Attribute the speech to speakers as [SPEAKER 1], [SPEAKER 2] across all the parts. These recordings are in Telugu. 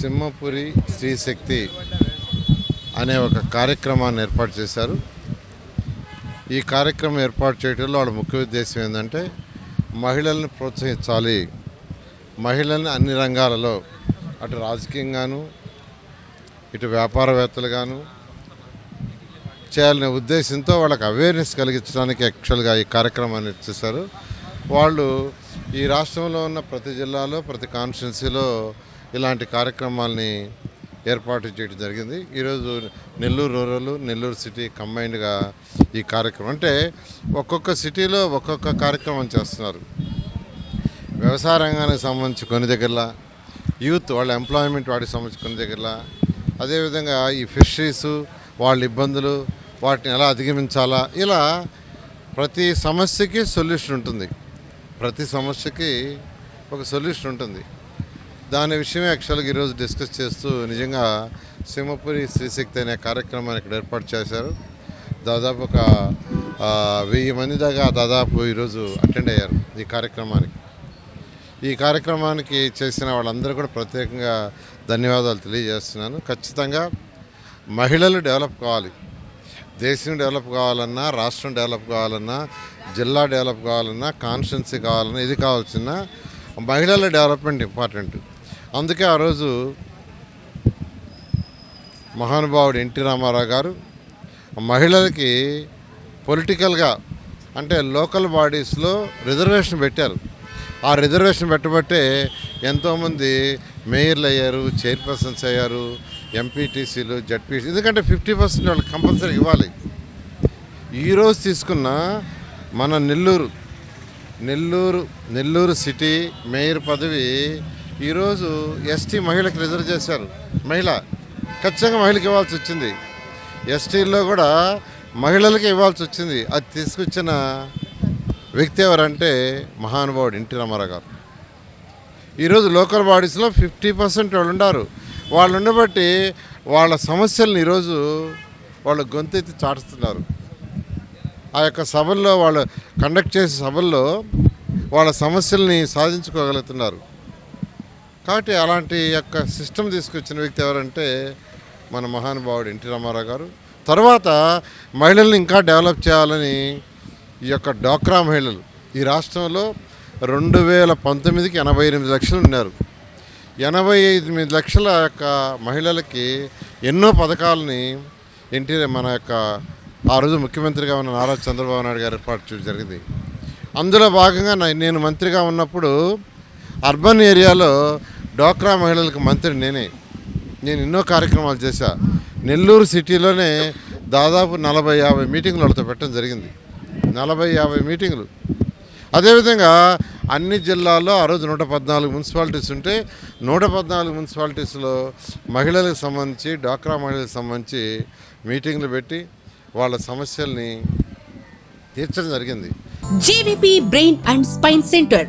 [SPEAKER 1] సింహపురి స్త్రీశక్తి అనే ఒక కార్యక్రమాన్ని ఏర్పాటు చేశారు. ఈ కార్యక్రమం ఏర్పాటు చేయడంలో వాళ్ళ ముఖ్య ఉద్దేశం ఏంటంటే మహిళల్ని ప్రోత్సహించాలి. మహిళల్ని అన్ని రంగాలలో అటు రాజకీయంగాను ఇటు వ్యాపారవేత్తలుగాను చేయాలనే ఉద్దేశంతో వాళ్ళకి అవేర్నెస్ కలిగించడానికి యాక్చువల్గా ఈ కార్యక్రమాన్ని చేశారు. వాళ్ళు ఈ రాష్ట్రంలో ఉన్న ప్రతి జిల్లాలో ప్రతి కాన్స్టిట్యున్సీలో ఇలాంటి కార్యక్రమాల్ని ఏర్పాటు చేయడం జరిగింది. ఈరోజు నెల్లూరు రూరల్ నెల్లూరు సిటీ కంబైన్డ్గా ఈ కార్యక్రమం. అంటే ఒక్కొక్క సిటీలో ఒక్కొక్క కార్యక్రమం చేస్తున్నారు. వ్యవసాయ రంగానికి సంబంధించి కొన్ని దగ్గరలా యూత్ వాళ్ళ ఎంప్లాయ్మెంట్ వాటికి సంబంధించి కొన్ని దగ్గరలా అదేవిధంగా ఈ ఫిషరీస్ వాళ్ళ ఇబ్బందులు వాటిని ఎలా అధిగమించాలా ఇలా ప్రతి సమస్యకి సొల్యూషన్ ఉంటుంది. ప్రతి సమస్యకి ఒక సొల్యూషన్ ఉంటుంది. దాని విషయమే యాక్చువల్గా ఈరోజు డిస్కస్ చేస్తూ నిజంగా సింహపురి శ్రీశక్తి అనే కార్యక్రమాన్ని ఇక్కడ ఏర్పాటు చేశారు. దాదాపు ఒక వెయ్యి మంది దాకా దాదాపు ఈరోజు అటెండ్ అయ్యారు ఈ కార్యక్రమానికి. ఈ కార్యక్రమానికి చేసిన వాళ్ళందరూ కూడా ప్రత్యేకంగా ధన్యవాదాలు తెలియజేస్తున్నాను. ఖచ్చితంగా మహిళలు డెవలప్ కావాలి. దేశం డెవలప్ కావాలన్నా రాష్ట్రం డెవలప్ కావాలన్నా జిల్లా డెవలప్ కావాలన్నా కాన్స్టిట్యున్సీ కావాలన్నా ఇది కావాల్సిన మహిళల డెవలప్మెంట్ ఇంపార్టెంట్ అందుకే ఆ రోజు మహానుభావుడు ఎన్టీ రామారావు గారు మహిళలకి పొలిటికల్గా అంటే లోకల్ బాడీస్లో రిజర్వేషన్ పెట్టారు. ఆ రిజర్వేషన్ పెట్టబట్టే ఎంతోమంది మేయర్లు అయ్యారు చైర్పర్సన్స్ అయ్యారు ఎంపీటీసీలు జడ్పీసీ ఎందుకంటే ఫిఫ్టీ పర్సెంట్ వాళ్ళకి కంపల్సరీ ఇవ్వాలి. ఈరోజు తీసుకున్న మన నెల్లూరు నెల్లూరు నెల్లూరు సిటీ మేయర్ పదవి ఈరోజు ఎస్టీ మహిళకి రిజర్వ్ చేశారు. మహిళ ఖచ్చితంగా మహిళకి ఇవ్వాల్సి వచ్చింది. ఎస్టీల్లో కూడా మహిళలకి ఇవ్వాల్సి వచ్చింది. అది తీసుకొచ్చిన వ్యక్తి ఎవరంటే మహానుభావుడు ఎన్టీ రామారావు గారు. ఈరోజు లోకల్ బాడీస్లో ఫిఫ్టీ పర్సెంట్ వాళ్ళు ఉన్నారు వాళ్ళు ఉండబట్టి వాళ్ళ సమస్యలను ఈరోజు వాళ్ళు గొంతెత్తి చాటుతున్నారు. ఆ యొక్క సభల్లో వాళ్ళు కండక్ట్ చేసే సభల్లో వాళ్ళ సమస్యల్ని సాధించుకోగలుగుతున్నారు. కాబట్టి అలాంటి యొక్క సిస్టమ్ తీసుకొచ్చిన వ్యక్తి ఎవరంటే మన మహానుభావుడు ఎన్టీ రామారావు గారు. తర్వాత మహిళల్ని ఇంకా డెవలప్ చేయాలని ఈ యొక్క డ్వాక్రా మహిళలు ఈ రాష్ట్రంలో రెండు వేల పంతొమ్మిదికి ఎనభై ఎనిమిది లక్షలు ఉన్నారు. ఎనభై ఎనిమిది లక్షల యొక్క మహిళలకి ఎన్నో పథకాలని ఎన్టీ మన యొక్క ఆ రోజు ముఖ్యమంత్రిగా ఉన్న నారా చంద్రబాబు నాయుడు గారు ఏర్పాటు చేయడం జరిగింది. అందులో భాగంగా నేను మంత్రిగా ఉన్నప్పుడు అర్బన్ ఏరియాలో డ్వాక్రా మహిళలకు మంత్రి నేనే. నేను ఎన్నో కార్యక్రమాలు చేశా. నెల్లూరు సిటీలోనే దాదాపు నలభై యాభై మీటింగ్లు వాళ్ళతో పెట్టడం జరిగింది. నలభై యాభై మీటింగ్లు. అదేవిధంగా అన్ని జిల్లాల్లో ఆ రోజు నూట పద్నాలుగు మున్సిపాలిటీస్ ఉంటే నూట పద్నాలుగు మున్సిపాలిటీస్లో మహిళలకు సంబంధించి డ్వాక్రా మహిళలకు సంబంధించి మీటింగ్లు పెట్టి వాళ్ళ సమస్యల్ని తీర్చడం జరిగింది.
[SPEAKER 2] JVP brain and spine centre.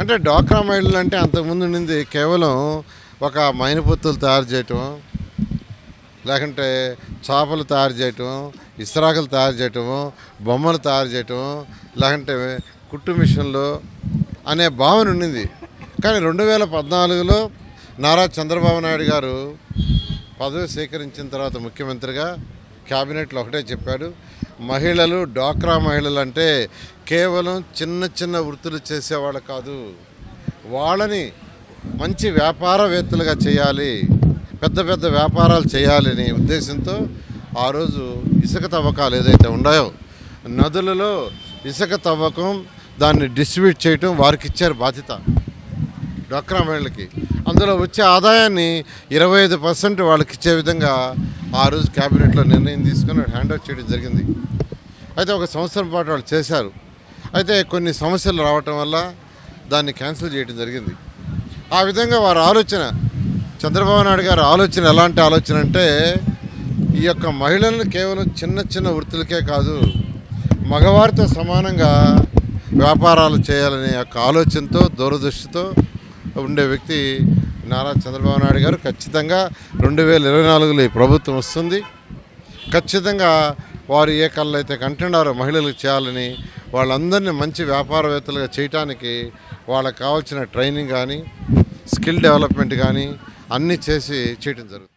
[SPEAKER 1] అంటే డ్వాక్రా మహిళలు అంటే అంతకుముందు ఉండింది కేవలం ఒక మైనపుత్తులు తయారు చేయటం లేకుంటే చేపలు తయారు చేయటం ఇస్త్రాకులు తయారు చేయటము బొమ్మలు తయారు చేయటం లేకుంటే కుట్టు మిషన్లు అనే భావన ఉండింది. కానీ రెండు వేల పద్నాలుగులో నారా చంద్రబాబు నాయుడు గారు పదవి స్వీకరించిన తర్వాత ముఖ్యమంత్రిగా క్యాబినెట్లో ఒకటే చెప్పాడు. మహిళలు డ్వాక్రా మహిళలు అంటే కేవలం చిన్న చిన్న వృత్తులు చేసేవాళ్ళు కాదు. వాళ్ళని మంచి వ్యాపారవేత్తలుగా చేయాలి పెద్ద పెద్ద వ్యాపారాలు చేయాలని ఉద్దేశంతో ఆ రోజు ఇసుక తవ్వకాలు ఏదైతే ఉన్నాయో నదులలో ఇసుక తవ్వకం దాన్ని డిస్ట్రిబ్యూట్ చేయటం వారికి ఇచ్చారు బాధ్యత. డ్వాక్రా మహిళలకి అందులో వచ్చే ఆదాయాన్ని ఇరవై ఐదు పర్సెంట్ వాళ్ళకి ఇచ్చే విధంగా ఆ రోజు క్యాబినెట్లో నిర్ణయం తీసుకుని హ్యాండ్ ఓవర్ చేయడం జరిగింది. అయితే ఒక సంవత్సరం పాటు వాళ్ళు చేశారు. అయితే కొన్ని సమస్యలు రావటం వల్ల దాన్ని క్యాన్సిల్ చేయడం జరిగింది. ఆ విధంగా వారి ఆలోచన చంద్రబాబు నాయుడు గారి ఆలోచన ఎలాంటి ఆలోచన అంటే ఈ యొక్క మహిళలను కేవలం చిన్న చిన్న వృత్తులకే కాదు మగవారితో సమానంగా వ్యాపారాలు చేయాలనే యొక్క ఆలోచనతో దూరదృష్టితో ఉండే వ్యక్తి నారా చంద్రబాబు నాయుడు గారు ఖచ్చితంగా రెండు వేల ఇరవై నాలుగులో ఈ ప్రభుత్వం వస్తుంది. ఖచ్చితంగా వారు ఏ కళ్ళు అయితే కంటున్నారో మహిళలకు చేయాలని వాళ్ళందరినీ మంచి వ్యాపారవేత్తలుగా చేయటానికి వాళ్ళకి కావాల్సిన ట్రైనింగ్ కానీ స్కిల్ డెవలప్మెంట్ కానీ అన్నీ చేసి చేయటం జరుగుతుంది.